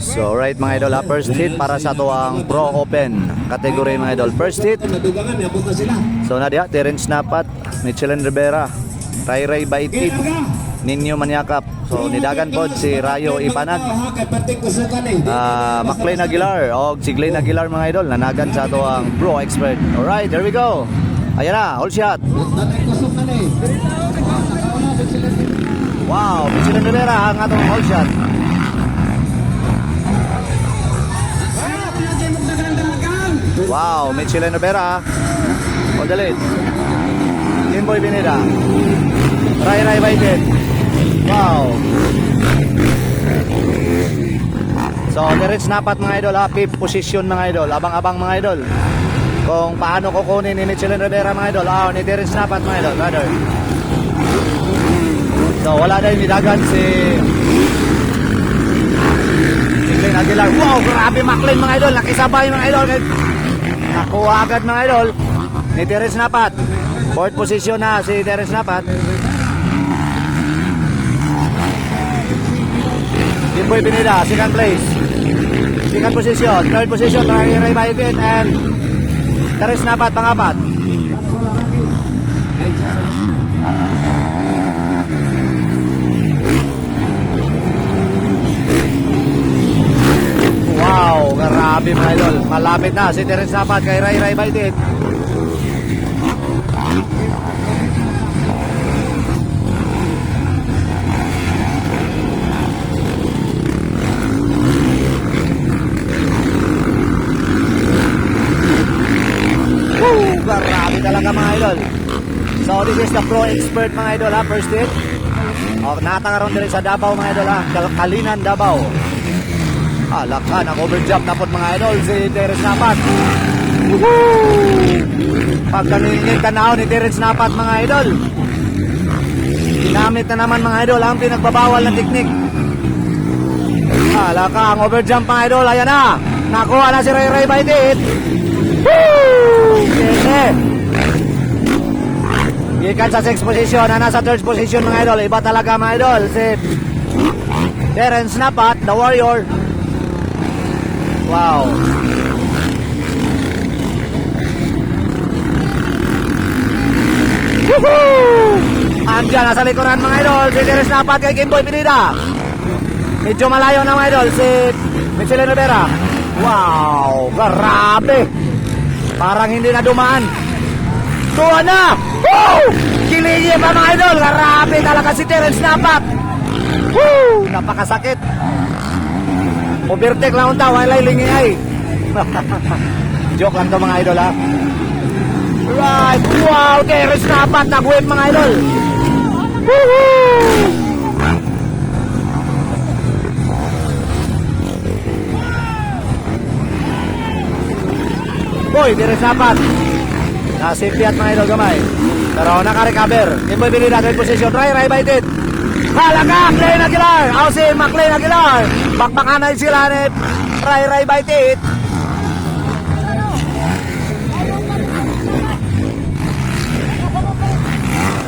So right mga idol, ha, first hit para sa to Pro Open category mga idol. First hit. So na diya, Terence Napat, Michelin Rivera, Ray Ray Baitit, Ninyo Maniakap. So nidagan pod si Rayo Ipanag. Eh. Ah, McLean Aguilar o si Glenn Aguilar mga idol nanagan sa ang Pro Expert. Alright, there we go. Ayan na, all shot. Wow, Michelin Rivera ang atong all shot. Wow, Michelin Rivera. O dalit. Kimboy Pineda. Ray Ray Baited. Wow. So, diretso napat mga idol ha. Fifth position mga idol. Abang-abang mga idol. Kung paano kukunin ni Michelin Rivera mga idol. Ah, ni Diretso napat mga idol. Brother. So, wala na yung nidagan si Glenn Aguilar. Wow, grabe McLean mga idol. Nakisabay mga idol. Nakuha agad mga idol. Ni Terence Napat. Fourth position na si Terence Napat. Jimboy Pineda, second place. Second position. Third position, Ray Ray Bayotin and Terence Napat, pangapat. Wow, grabe mga. Malapit na si Terence Napat kay Ray Ray. Woo! Grabe talaga mga idol. So this is the pro expert mga idol ha, first hit. O, natangaroon din sa Davao mga idol ha, Kal- Kalinan Davao. Alaka, nag-overjump na po mga idol si Terence Napat. Woohoo! Pagkaningin tanaw ni Terence Napat mga idol. Ginamit na naman mga idol ang pinagbabawal na teknik. Alaka, ang overjump mga idol, ayan na. Nakuha na si Ray Ray Baitit. Woo! Sige. Gikan sa 6th position, na nasa 3rd position mga idol. Iba talaga mga idol. Si Terence Napat, the warrior. Wow. Woohoo! Andiyan, nasa likuran mga idol. Si Terence Napat kay Kimboy Pinida. Medyo malayo na mga idol. Si Michelin Rivera. Wow! Grabe! Parang hindi na dumaan. Tuwa na! Woo! Kilingi pa mga idol. Grabe talaga si Terence Napat. Woo! Napakasakit. Overtake lang unta, wala lingi ay. Joke lang to mga idol ha. Right, wow, Terence Napat, nag-whip mga idol. Woohoo! Boy, Terence Napat. Nasafety at mga idol gamay. Pero naka-recover. Kimboy Billy na position. Ray, Ray Baitit. Halaga, McLean Aguilar. Ausin, McLean Aguilar. Bakbakanay sila ni Ray, Ray Baitit.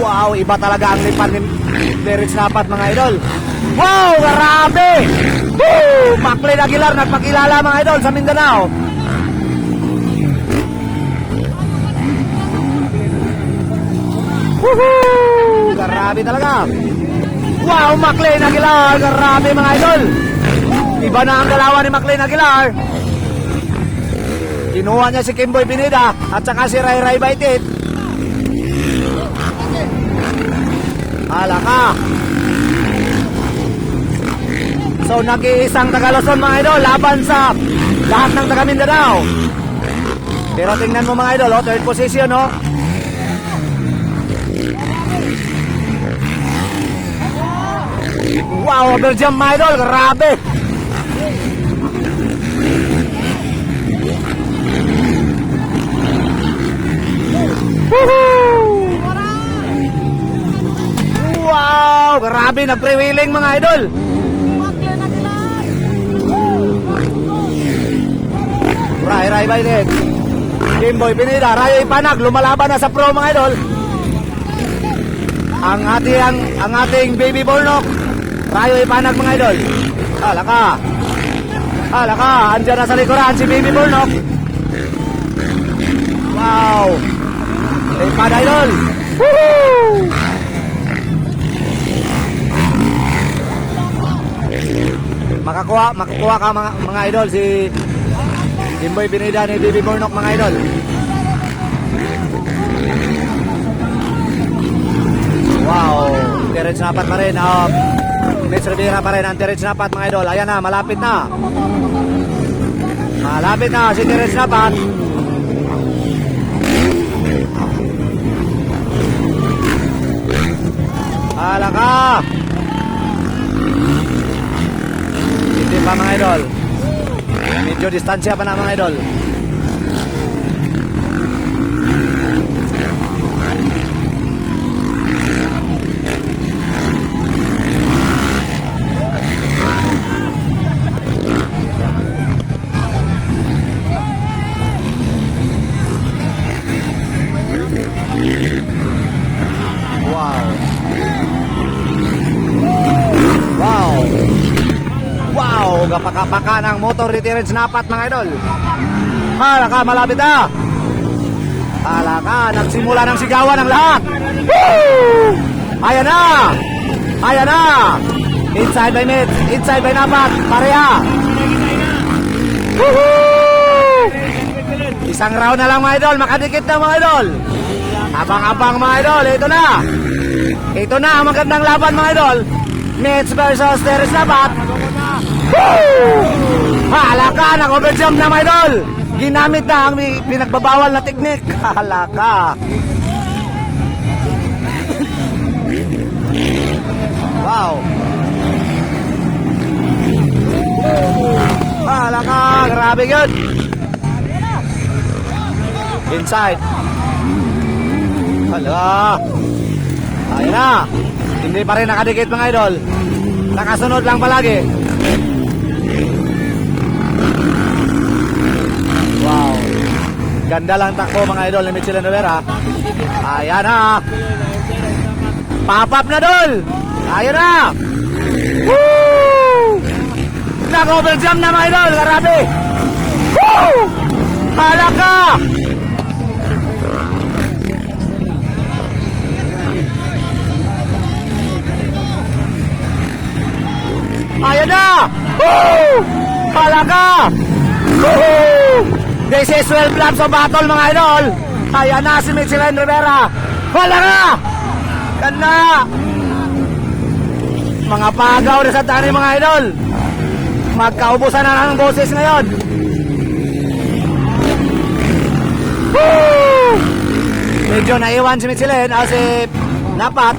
Wow, iba talaga ang lipan ni Terence Napat mga idol. Wow, grabe! Woo! McLean Aguilar, nagpakilala mga idol sa Mindanao. Woohoo! Grabe talaga. Wow, McLean Aguilar. Grabe mga idol. Iba na ang galawan ni McLean Aguilar. Kinuha niya si Kimboy Pineda at saka si Ray Ray Baitit. Hala ka. So nag-iisang Tagaloson mga idol laban sa lahat ng taga Mindanao. Pero tingnan mo mga idol, oh, third position, oh. Wow, overjump mga idol, grabe! Wow, grabe, nag-pre-wheeling mga idol! Ray, Ray, Bainet. Kimboy Pinida, Rayo Ipanag, lumalaban na sa pro mga idol. Ang ating, ang ating baby Bornok, Rayo Ipanag mga idol. Hala ka. Hala ka, andyan na sa likuran si Baby Burnok. Wow! Lipad idol! Woohoo! Makakuha, makakuha ka mga, mga idol si Jimboy Pineda ni Baby Burnok mga idol. Wow! Terence Napat pa rin. Uh, Mitch Rivera pa rin ang Terence Napat mga idol. Ayan na, malapit na. Malapit na si Terence Napat. Hala ka! Hindi pa mga idol. Medyo distansya pa na mga idol. Wow, gapaka-paka ng motor Terence Napat mga idol. Hala ka, malapit na. Hala ka, nagsimula ng sigawan ng lahat. Woo! Ayan na. Ayan na. Inside by Mitch, inside by Napat, pareha. Isang round na lang mga idol, makadikit na mga idol. Abang-abang mga idol, ito na. Ito na ang magandang laban mga idol. Mitch versus Teres Nabat. Woo! Hala ka, nag-overjump na mga idol. Ginamit na ang pinagbabawal na teknik. Hala ka. Wow. Hala ka, grabe yun. Inside. Hala. Ayun na. Hindi pa rin nakadikit mga idol. Nakasunod lang palagi. Wow. Ganda lang takbo mga idol ni Michelin Rivera. Ayan na. Pop-up na dol. Ayun na. Woo! Nag-overjump na mga idol. Grabe. Woo! Hala ka. Ayan na! Woo! Palaga! Woo! This is 12 laps of battle mga idol. Ayan na si Michelin Rivera. Palaga! Ganda! Mga pagaw na sa tani mga idol. Magkaubusan na ng boses ngayon. Woo! Medyo naiwan si Michelin ah, si Napat.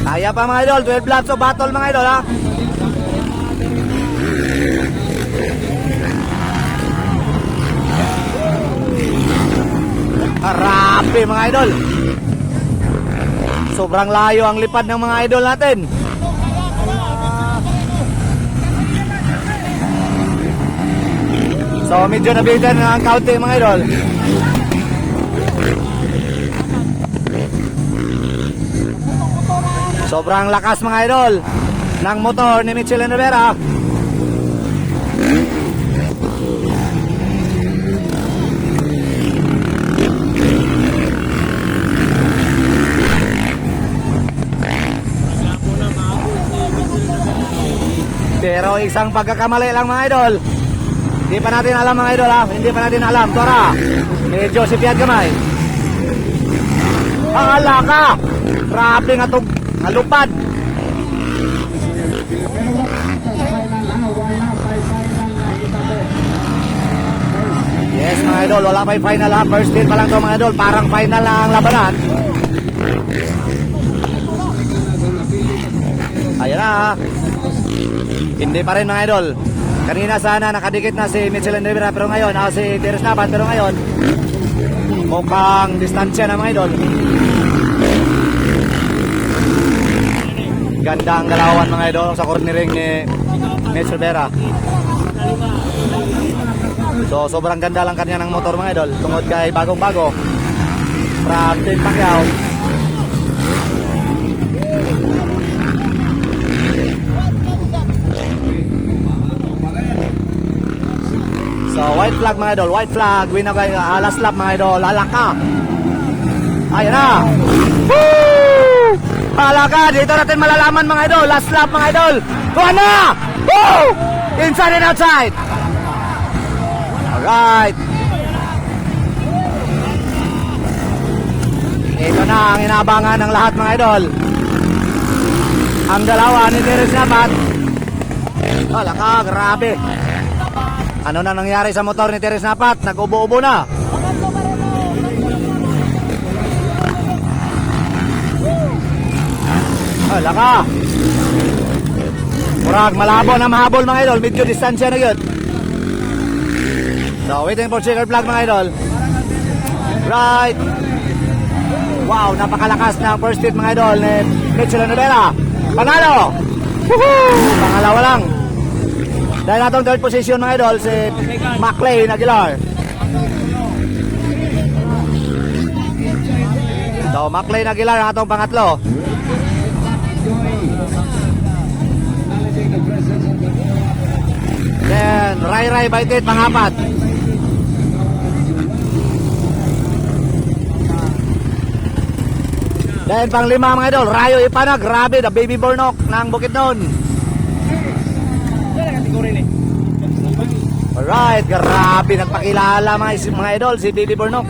Kaya pa mga idol, 12 laps of battle mga idol ha. Harapi mga idol. Sobrang layo ang lipad ng mga idol natin. So medyo nabitan na ang kaunti mga idol. Sobrang lakas mga idol ng motor ni Michelin Rivera. Pero isang pagkakamali lang mga idol. Hindi pa natin alam mga idol ha. Hindi pa natin alam. Tora, medyo sipiad kamay. Ang alaka. Grabe nga itong alupad. Yes mga idol, wala pa yung final ha. First hit pa lang to mga idol. Parang final na ang labanan. Ayan na ha. Hindi pa rin mga idol. Kanina sana nakadikit na si Michelin Rivera pero ngayon, ah, si Teres Napan pero ngayon mukhang distansya na mga idol. Ganda ang galawan mga idol sa cornering ni Mitch Rivera. So sobrang ganda lang kanya ng motor mga idol. Tungod kay bagong bago. From Team Pacquiao. White flag mga idol, white flag. Win na kayo, ah, last lap mga idol, alaka. Ayan na. Woo! Alaka, dito natin malalaman mga idol, last lap mga idol. Kuha na! Woo! Inside and outside. Alright. Ito na ang inaabangan ng lahat mga idol. Ang dalawa ni Teres Napat. Wala ka, grabe. Ano na nangyari sa motor ni Teres Napat? Nag-ubo-ubo na. Wala ka. Murag, malabo na mahabol mga idol. Medyo distansya na yun. So, waiting for checker flag mga idol. Right. Wow, napakalakas na first hit mga idol ni Mitchell Novela. Panalo! Woohoo! Pangalawa lang. Dahil natong third position mga idol, si McLean Aguilar. So, McLean Aguilar ang atong pangatlo. Then, Rai Rai Baitit, pangapat. Then pang lima mga idol, Rayo Ipana, grabe, the baby Bornok ng Bukidnon. Alright, grabe, nagpakilala mga, mga idol si Baby Bornok.